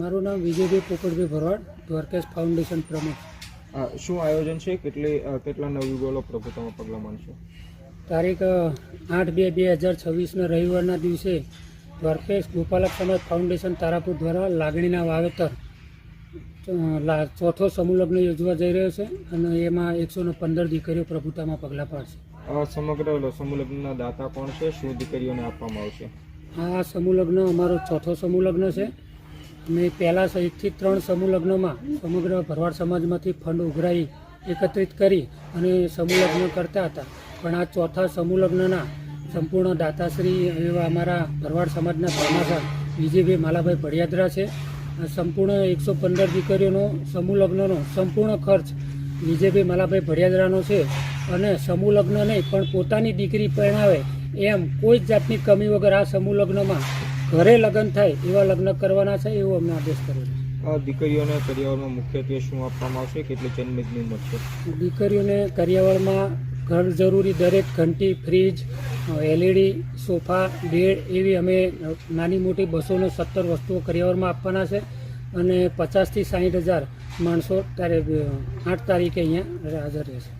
મારું નામ વિજયભાઈ પોપટભાઈ ભરવાડ દ્વારકેશ ફાઉન્ડેશન પ્રમુખ. શું આયોજન છે? કેટલી કેટલા નવયુગલો પ્રભુતામાં પગલાં માનશો તારીખ આઠ બે બે હજાર છવ્વીસના રવિવારના દિવસે દ્વારકેશ ગોપાલક સમાજ ફાઉન્ડેશન તારાપુર દ્વારા લાગણીના વાવેતર ચોથો સમૂહલગ્ન યોજવા જઈ રહ્યો છે અને એમાં એકસો ને પંદર દીકરીઓ પ્રભુતામાં પગલાં પાડશે. સમગ્ર સમૂહલગ્નના દાતા કોણ છે? શું દીકરીઓને આપવામાં આવશે? આ સમૂહલગ્ન અમારો ચોથો સમુલગ્ન છે. અમે પહેલાં એકથી ત્રણ સમૂહ લગ્નમાં સમગ્ર ભરવાડ સમાજમાંથી ફંડ ઉઘરાઈ એકત્રિત કરી અને સમૂહ લગ્ન કરતા હતા. પણ આ ચોથા સમૂહ લગ્નના સંપૂર્ણ દાતાશ્રી એવા અમારા ભરવાડ સમાજના ભામાસા વિજયભાઈ માલાભાઈ ભડિયાદરા છે. સંપૂર્ણ એકસો પંદર દીકરીઓનો સમૂહ લગ્નનો સંપૂર્ણ ખર્ચ વિજયભાઈ માલાભાઈ ભડિયાદરાનો છે અને સમૂહ લગ્ન નહીં પણ પોતાની દીકરી પરણાવે એમ કોઈ જ જાતની કમી વગર આ સમૂહ લગ્નમાં ઘરે લગ્ન થાય એવા લગ્ન કરવાના છે એવો અમને આદેશ કર્યો છે. અ, દીકરીઓને કરિયાવળમાં મુખ્યત્વે શું આપવામાં આવશે? કેટલી જન્મની ઉંમર છે દીકરીઓને કરિયાવળમાં ઘર જરૂરી દરેક ઘંટી ફ્રીજ એલઈડી સોફા બેડ એવી અમે નાની મોટી બસોને સત્તર વસ્તુઓ કરિયાવરમાં આપવાના છે અને પચાસથી સાઠ હજાર માણસો ત્યારે આઠ તારીખે અહીંયા હાજર રહેશે.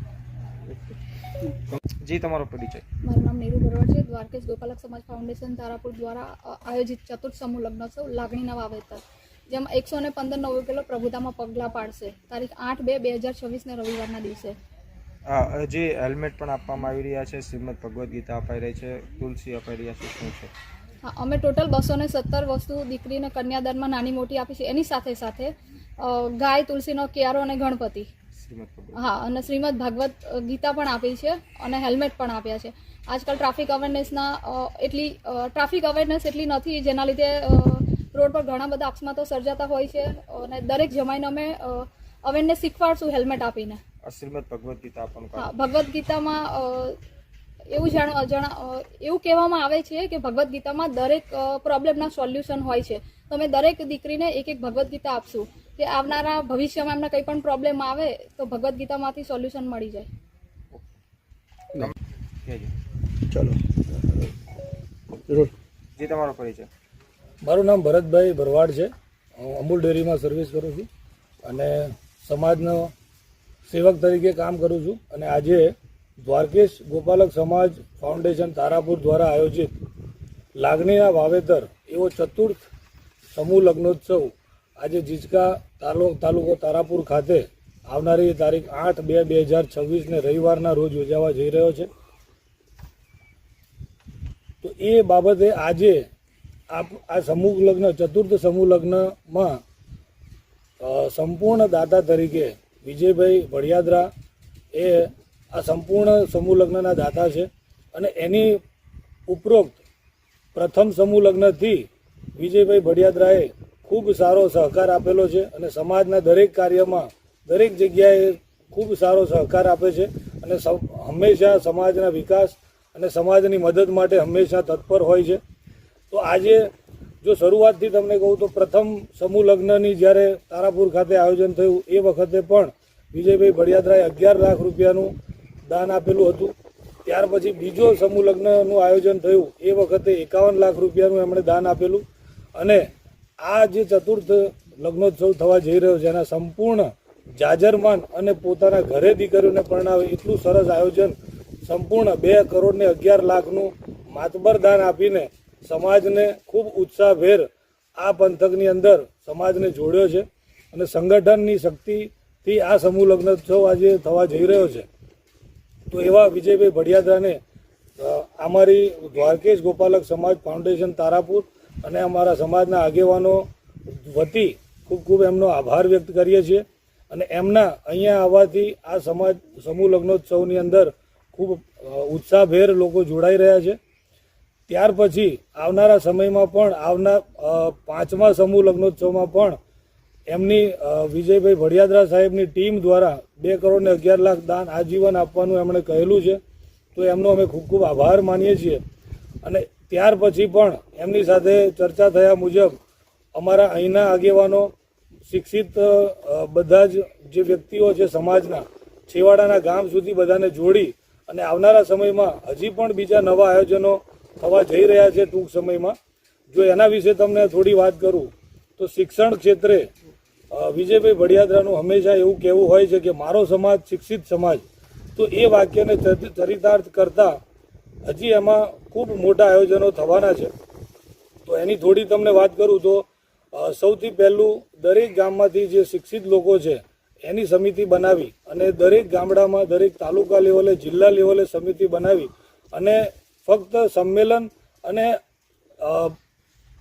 જી તમારો પરિચય. મારું નામ નીરુ ભરવાડ છે દ્વારકેશ ગોપાલક સમાજ ફાઉન્ડેશન તારાપુર દ્વારા આયોજિત ચતુર્થ સમૂહ લગ્નોત્સવ લાગણીના વાવેતર જેમાં એકસો ને પંદર નવ કિલો પ્રભુતામાં પગલાં પાડશે. તારીખ આઠ બે બે હજાર છવ્વીસને રવિવારના દિવસે. જે હેલ્મેટ પણ આપવામાં આવી રહ્યા છે શ્રીમદ ભગવદ્ ગીતા અપાઈ રહી છે તુલસી અપાઈ રહ્યા છે શું છે? હા અમે ટોટલ બસો ને સત્તર વસ્તુ દીકરીને કન્યાદાનમાં નાની મોટી આપી છે એની સાથે સાથે ગાય તુલસીનો કિયારો અને ગણપતિ. હા અને શ્રીમદ ભાગવત ગીતા પણ આપી છે અને હેલ્મેટ પણ આપ્યા છે. આજકાલ ટ્રાફિક અવેરનેસના એટલી ટ્રાફિક અવેરનેસ એટલી નથી જેના લીધે રોડ પર ઘણા બધા અકસ્માતો સર્જાતા હોય છે અને દરેક જમાઈને અમે અવેરનેસ શીખવાડશું હેલ્મેટ આપીને. શ્રીમદ ભગવદ્ ગીતા હા ભગવદ્ ગીતામાં એવું જાણ જણા એવું કહેવામાં આવે છે કે ભગવદ્ ગીતામાં દરેક પ્રોબ્લેમના સોલ્યુશન હોય છે. તો અમે દરેક દીકરીને એક એક ભગવદ્ ગીતા આપશું. કે આવનારા ભવિષ્યમાં એમને કંઈ પણ પ્રોબ્લેમ આવે તો ભગવદ્ ગીતામાંથી સોલ્યુશન મળી જાય. ચલો. ચાલો જરૂર. જી તમારો પરિચય. મારું નામ ભરતભાઈ ભરવાડ છે. હું અમૂલ ડેરીમાં સર્વિસ કરું છું અને સમાજનો સેવક તરીકે કામ કરું છું અને આજે દ્વારકેશ ગોપાલક સમાજ ફાઉન્ડેશન તારાપુર દ્વારા આયોજિત લાગણીના વાવેતર એવો ચતુર્થ સમૂહ લગ્નોત્સવ આજે જીજકા તાલુક તાલુકો તારાપુર ખાતે આવનારી તારીખ આઠ બે બે હજાર છવ્વીસને રવિવારના રોજ યોજાવા જઈ રહ્યો છે. તો એ બાબતે આજે આપ આ સમૂહ લગ્ન, ચતુર્થ સમૂહ લગ્નમાં સંપૂર્ણ દાતા તરીકે વિજયભાઈ ભડિયાદરા એ આ સંપૂર્ણ સમૂહ લગ્નના દાતા છે અને એની ઉપરોક્ત પ્રથમ સમૂહ લગ્નથી વિજયભાઈ ભડિયાદરાએ ખૂબ સારો સહકાર આપેલો છે અને સમાજના દરેક કાર્યમાં દરેક જગ્યાએ ખૂબ સારો સહકાર આપે છે અને હંમેશા સમાજના વિકાસ અને સમાજની મદદ માટે હંમેશા તત્પર હોય છે. તો આજે જો શરૂઆતથી તમને કહું તો પ્રથમ સમૂહ લગ્નની જ્યારે તારાપુર ખાતે આયોજન થયું, એ વખતે પણ વિજયભાઈ ભડિયાદરાએ અગિયાર લાખ રૂપિયાનું દાન આપેલું હતું. ત્યાર પછી બીજો સમૂહ લગ્નનું આયોજન થયું, એ વખતે એકાવન લાખ રૂપિયાનું એમણે દાન આપેલું અને આ જે ચતુર્થ લગ્નોત્સવ થવા જઈ રહ્યો છે, એના સંપૂર્ણ જાજરમાન અને પોતાના ઘરે દીકરીઓને પરણાવે એટલું સરસ આયોજન સંપૂર્ણ બે કરોડ ને અગિયાર લાખનું માતબર દાન આપીને સમાજને ખૂબ ઉત્સાહભેર આ પંથકની અંદર સમાજને જોડ્યો છે અને સંગઠનની શક્તિથી આ સમૂહ લગ્નોત્સવ આજે થવા જઈ રહ્યો છે. તો એવા વિજયભાઈ ભડિયાદાને અમારી દ્વારકેશ ગોપાલક સમાજ ફાઉન્ડેશન તારાપુર અને અમારા સમાજના આગેવાનો વતી ખૂબ ખૂબ એમનો આભાર વ્યક્ત કરીએ છીએ. અને એમના અહીંયા આવવાથી આ સમાજ, સમૂહ લગ્નોત્સવની અંદર ખૂબ ઉત્સાહભેર લોકો જોડાઈ રહ્યા છે. ત્યાર પછી આવનારા સમયમાં પણ આવનાર પાંચમા સમૂહ લગ્નોત્સવમાં પણ એમની વિજયભાઈ ભડિયાદરા સાહેબની ટીમ દ્વારા બે કરોડ ને અગિયાર લાખ દાન આજીવન આપવાનું એમણે કહેલું છે. તો એમનો અમે ખૂબ ખૂબ આભાર માનીએ છીએ. અને ત્યાર પછી પણ એમની સાથે ચર્ચા થયા મુજબ અમારા અહીંના આગેવાનો, શિક્ષિત બધા જ જે વ્યક્તિઓ છે સમાજના, છેવાડાના ગામ સુધી બધાને જોડી અને આવનારા સમયમાં હજી પણ બીજા નવા આયોજનો થવા જઈ રહ્યા છે ટૂંક સમયમાં. જો એના વિશે તમને થોડી વાત કરું, તો શિક્ષણ ક્ષેત્રે વિજયભાઈ ભડિયાદરાનું હંમેશા એવું કહેવું હોય છે કે મારો સમાજ શિક્ષિત સમાજ. તો એ વાક્યને ચરિ- ચરિતાર્થ કરતા હજી એમાં ખૂબ મોટા આયોજનો થવાના છે. તો એની થોડી તમને વાત કરું તો સૌથી પહેલું દરેક ગામમાંથી જે શિક્ષિત લોકો છે, એની સમિતિ બનાવી અને દરેક ગામડામાં દરેક તાલુકા લેવલે, જિલ્લા લેવલે સમિતિ બનાવી અને ફક્ત સંમેલન અને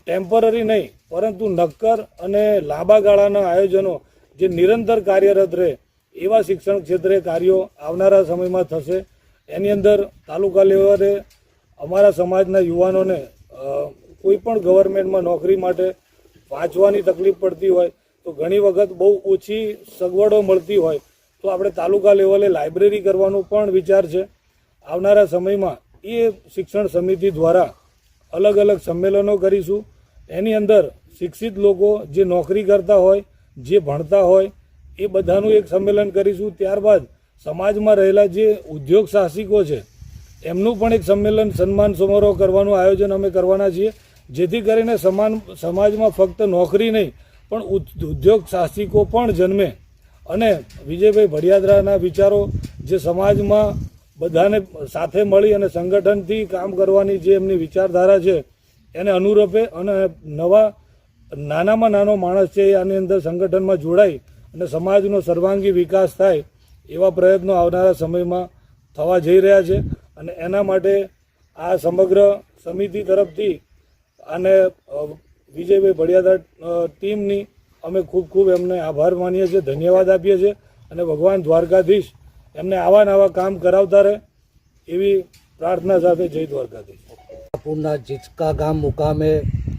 ટેમ્પરરી નહીં, પરંતુ નક્કર અને લાંબા ગાળાના આયોજનો જે નિરંતર કાર્યરત રહે એવા શિક્ષણ ક્ષેત્રે કાર્યો આવનારા સમયમાં થશે. એની અંદર તાલુકા લેવલે અમારા સમાજના યુવાનોને કોઈપણ કોઈ પણ ગવર્મેન્ટમાં નોકરી માટે વાંચવાની તકલીફ પડતી હોય, તો ઘણી વખત બહુ ઓછી સગવડો મળતી હોય, તો આપણે તાલુકા લેવલે લાઇબ્રેરી કરવાનો પણ વિચાર છે. આવનારા સમયમાં એ શિક્ષણ સમિતિ દ્વારા અલગ અલગ સંમેલનો કરીશું. એની અંદર શિક્ષિત લોકો જે નોકરી કરતા હોય, જે ભણતા હોય, એ બધાનું એક સંમેલન કરીશું. ત્યારબાદ સમાજમાં રહેલા જે ઉદ્યોગ સાહસિકો છે, એમનું પણ એક સંમેલન, સન્માન સમારોહ કરવાનું આયોજન અમે કરવાના છીએ. જેથી કરીને સમાન, સમાજમાં ફક્ત નોકરી નહીં, પણ ઉદ્યોગ સાહસિકો પણ જન્મે. અને વિજયભાઈ ભડિયાદરાના વિચારો જે સમાજમાં બધાને સાથે મળી અને સંગઠનથી કામ કરવાની જે એમની વિચારધારા છે, એને અનુરૂપે અને નવા, નાનામાં નાનો માણસ છે આની અંદર સંગઠનમાં જોડાય અને સમાજનો સર્વાંગી વિકાસ થાય એવા પ્રયત્નો આવનારા સમયમાં થવા જઈ રહ્યા છે અને એના માટે આ સમગ્ર સમિતિ તરફથી અને વિજયભાઈ ભડિયાદા ટીમની અમે ખૂબ ખૂબ એમને આભાર માનીએ છીએ, ધન્યવાદ આપીએ છીએ અને ભગવાન દ્વારકાધીશ એમને આવા નવા કામ કરાવતા રહે એવી પ્રાર્થના સાથે જય દ્વારકાધીશ. પૂરના જીચકા ગામ મુકામે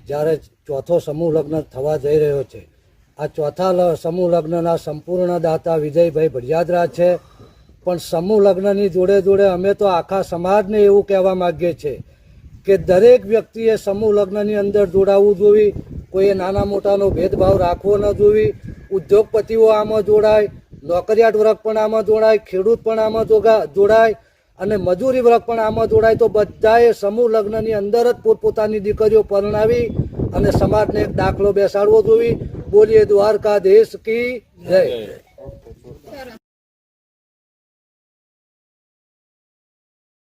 જ્યારે ચોથો સમૂહ લગ્ન થવા જઈ રહ્યો છે આ ચોથા સમૂહ લગ્નના સંપૂર્ણ દાતા વિજયભાઈ ભડિયાદરા છે. પણ સમૂહ લગ્નની જોડે જોડે અમે તો આખા સમાજને એવું કહેવા માગીએ છીએ કે દરેક વ્યક્તિએ સમૂહ લગ્નની અંદર જોડાવવું જોઈએ કોઈએ નાના મોટાનો ભેદભાવ રાખવો ન જોઈએ ઉદ્યોગપતિઓ આમાં જોડાય, નોકરિયાત વર્ગ પણ આમાં જોડાય, ખેડૂત પણ આમાં જોગા- જોડાય અને મજૂરી વર્ગ પણ આમાં જોડાય, તો બધાએ સમૂહ લગ્નની અંદર જ પોતપોતાની દીકરીઓ પરણાવી અને સમાજને એક દાખલો બેસાડવો જોઈએ બોલીએ દ્વારકાધીશ કી જય.